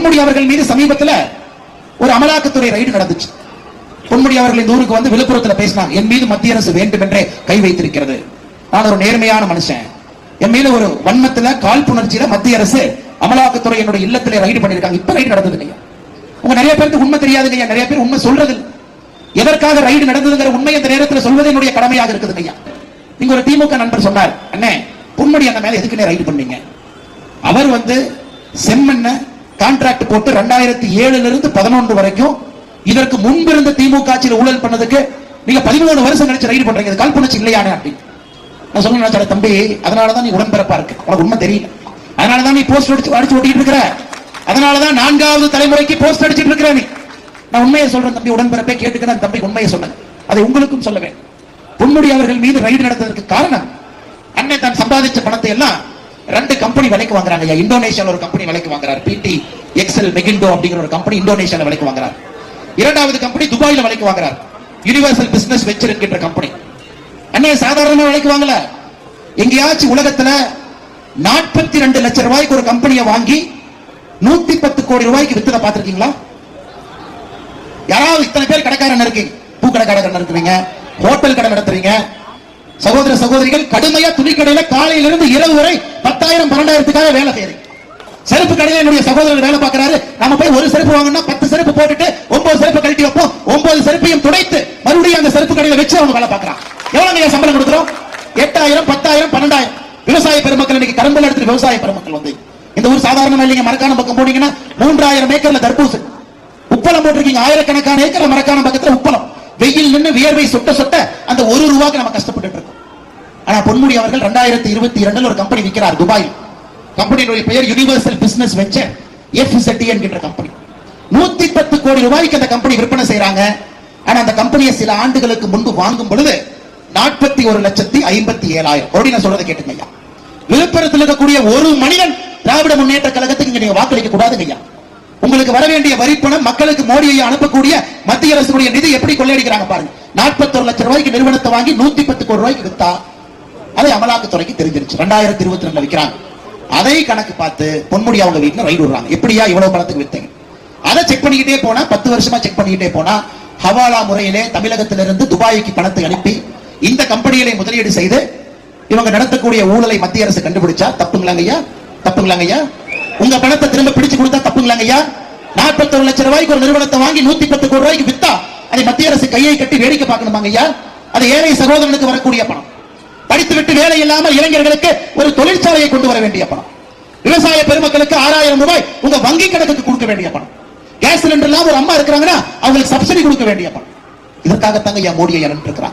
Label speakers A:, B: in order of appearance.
A: பொன்முடி அவர்கள் மீது சமீபத்தில் ஒரு அமலாக்கத்துறை ரைடு நடந்துச்சு. பொன்முடி அவர்கள் இந்த ஊருக்கு வந்து விழுப்புரத்தில் பேசினாங்க. என் மீது மத்திய அரசு வேண்டும் என்றே கை வைத்திருக்கிறது. நான் ஒரு நேர்மையான மனுஷன். என் மீது ஒரு வன்மத்துல காழ்ப்புணர்ச்சியில மத்திய அரசு அமலாக்கத்துறை என்னுடைய இல்லத்திலே ரைடு பண்ணிருக்காங்க இப்ப ரைடு நடந்தது இல்லையா? உங்க நிறைய பேருக்கு உண்மை தெரியாது இல்லையா? நிறைய பேர் உண்மை சொல்றது எதற்காக ரைடு நடந்ததுங்கிற உண்மை அந்த நேரத்தில் சொல்வது என்னுடைய கடமையாக இருக்குது ஐயா நீங்க ஒரு திமுக நண்பர் சொன்னார். அண்ணே பொன்முடி அந்த மேல எதுக்குன்னே ரைடு பண்ணீங்க? அவர் வந்து செம்மண்ண கான்ட்ராக்ட் போட்டு ரெண்டாயிரத்தி ஏழுல இருந்து பதினொன்று வரைக்கும் இதற்கு முன்பு இருந்த திமுக ஆட்சியில் ஊழல் பண்ணதுக்கு நீங்க பதிமூணு வருஷம் கழிச்சு ரைடு பண்றீங்க. இது காழ்ப்புணர்ச்சி இல்லையானே அப்படின்னு நான் சொன்னேன் நினைச்சேன், தம்பி அதனாலதான் நீ உடன்பிறப்பா இருக்கு. உனக்கு உண்மை தெரியல. அதனாலதான் நீ போஸ்ட் அடிச்சு அடிச்சு ஓட்டிட்டு இருக்கிற. அதனாலதான் நான்காவது தலைமுறைக்கு போஸ்ட் அடிச்சிட்டு இருக்கிற நீ. நான் உண்மையை சொல்றேன் தம்பி உடன்பிறப்பே கேட்டுக்கிறேன். தம்பி உண்மையை சொன்னேன் அதை உங்களுக்கும் சொல்லுவேன் பொன்முடி அவர்கள் மீது ரைடு நடத்ததற்கு காரணம் அன்னை தான் சம்பாதிச்ச பணத்தை எல்லாம் ரெண்டு கம்பெனி விலைக்கு வாங்குறாங்க ஐயா. இந்தோனேஷியால ஒரு கம்பெனி விலைக்கு வாங்குறாரு. பிடி எக்ஸல் மெகிண்டோ அப்படிங்கிற ஒரு கம்பெனி இந்தோனேஷியால விலைக்கு வாங்குறாரு. இரண்டாவது கம்பெனி துபாயில விலைக்கு வாங்குறாரு. யூனிவர்சல் பிசினஸ் வெச்சர் என்கின்ற கம்பெனி அண்ணே சாதாரண விலைக்கு வாங்கல. எங்கேயாச்சும் உலகத்துல நாற்பத்தி ரெண்டு லட்சம் ரூபாய்க்கு ஒரு கம்பெனியை வாங்கி நூத்தி பத்து கோடி ரூபாய்க்கு வித்தத பார்த்திருக்கீங்களா? யாராவது இத்தனை பேர் கடைக்காரன் இருக்கீங்க பூக்கடை கடைக்காரன் இருக்கிறீங்க ஹோட்டல் கடை நடத்துறீங்க சகோதர சகோதரிகள் கடுமையா துணி கடையில காலையில இருந்து இரவு வரை பத்தாயிரம் பன்னெண்டாயிரத்துக்காக வேலை செய்யறீங்க. செருப்பு கடையில என்னுடைய சகோதரர் வேலை பார்க்கிறாரு. நம்ம போய் ஒரு செருப்பு வாங்கினா பத்து செருப்பு போட்டுட்டு ஒன்பது செருப்பு கழட்டி வைப்போம். ஒன்பது செருப்பையும் துடைத்து மறுபடியும் அந்த செருப்பு கடையில வச்சு அவங்க வேலை பார்க்கறான் எவ்வளவு நீங்க சம்பளம் கொடுக்குறோம்? எட்டாயிரம் பத்தாயிரம் பன்னெண்டாயிரம். விவசாய பெருமக்கள் இன்னைக்கு கரும்புல எடுத்து விவசாய பெருமக்கள் வந்து. இந்த ஊர் சாதாரணமா இல்லைங்க மரக்கான பக்கம் போனீங்கன்னா மூன்றாயிரம் ஏக்கர்ல தர்பூசணி உப்பளம் போட்டிருக்கீங்க ஆயிரக்கணக்கான ஏக்கர் மரக்கான பக்கத்துல உப்பளம். வெயில் நின்னு வியர்வை சொட்ட சொட்ட அந்த ஒரு ரூபாய்க்கு நம்ம கஷ்டப்பட்டு இருக்கோம். ஆனா பொன்முடி அவர்கள் ரெண்டாயிரத்தி இருபத்தி இரண்டில் ஒரு கம்பெனி விற்கிறார் துபாய் கம்பெனியுடைய பெயர் யூனிவர்சல் பிசினஸ் வெஞ்சர் எஃப்இசட்டி என்கின்ற கம்பெனி நூத்தி பத்து கோடி ரூபாய்க்கு அந்த கம்பெனி விற்பனை செய்யறாங்க ஆனா அந்த கம்பெனியை சில ஆண்டுகளுக்கு முன்பு வாங்கும் பொழுது நாற்பத்தி ஒரு லட்சத்தி ஐம்பத்தி ஏழாயிரம். கோடி நான் சொல்றதை கேட்டுங்க ஐயா. விழுப்புரத்தில் இருக்கக்கூடிய ஒரு மனிதன் திராவிட முன்னேற்ற கழகத்துக்கு நீங்க வாக்களிக்க கூடாதுங்க ஐயா. உங்களுக்கு வர வேண்டிய வரிப்பணம் மக்களுக்கு மோடியை அனுப்பக்கூடிய மத்திய அரசுடைய நிதி எப்படி கொள்ளையடிக்கிறாங்க பாருங்க. நாற்பத்தொரு லட்சம் ரூபாய்க்கு நிறுவனத்தை வாங்கி நூத்தி பத்து கோடி ரூபாய்க்கு வித்தா அதை அமலாக்கத்துறைக்கு தெரிஞ்சிருச்சு. ரெண்டாயிரத்தி இருபத்தி ரெண்டுல விற்கிறாங்க அதை கணக்கு பார்த்து பொன்முடி அவங்க வீட்டுல ரைடு விடுறாங்க. எப்படியா இவ்வளவு பணத்துக்கு வித்தீங்க? அதை செக் பண்ணிக்கிட்டே போனா பத்து வருஷமா செக் பண்ணிக்கிட்டே போனா ஹவாலா முறையிலே தமிழகத்திலிருந்து துபாய்க்கு பணத்தை அனுப்பி இந்த கம்பெனிகளை முதலீடு செய்து இவங்க நடத்தக்கூடிய ஊழலை மத்திய அரசு கண்டுபிடிச்சா தப்புங்களாங்க ஐயா? தப்புங்களாங்க ஐயா? உங்க பணத்தை திரும்ப பிடிச்சு கொடுத்தா தப்புங்களாங்க ஐயா? நாற்பத்தொரு லட்சம் ரூபாய்க்கு ஒரு நிறுவனத்தை வாங்கி நூத்தி பத்து கோடி ரூபாய்க்கு வித்தா அதை மத்திய அரசு கையை கட்டி வேடிக்கை பார்க்கணுமாங்க ஐயா? அது ஏழை சகோதரனுக்கு வரக்கூடிய பணம். படித்துவிட்டு வேலை இல்லாமல் இளைஞர்களுக்கு ஒரு தொழிற்சாலையை கொண்டு வர வேண்டிய பணம். விவசாய பெருமக்களுக்கு ஆறாயிரம் ரூபாய் உங்க வங்கி கணக்குக்கு கொடுக்க வேண்டிய பணம். கேஸ் சிலிண்டர் இல்லாம ஒரு அம்மா இருக்கிறாங்கன்னா அவங்களுக்கு சப்சிடி கொடுக்க வேண்டிய பணம். இதற்காகத்தாங்க ஐயா மோடியை இறந்து இருக்கிறாங்க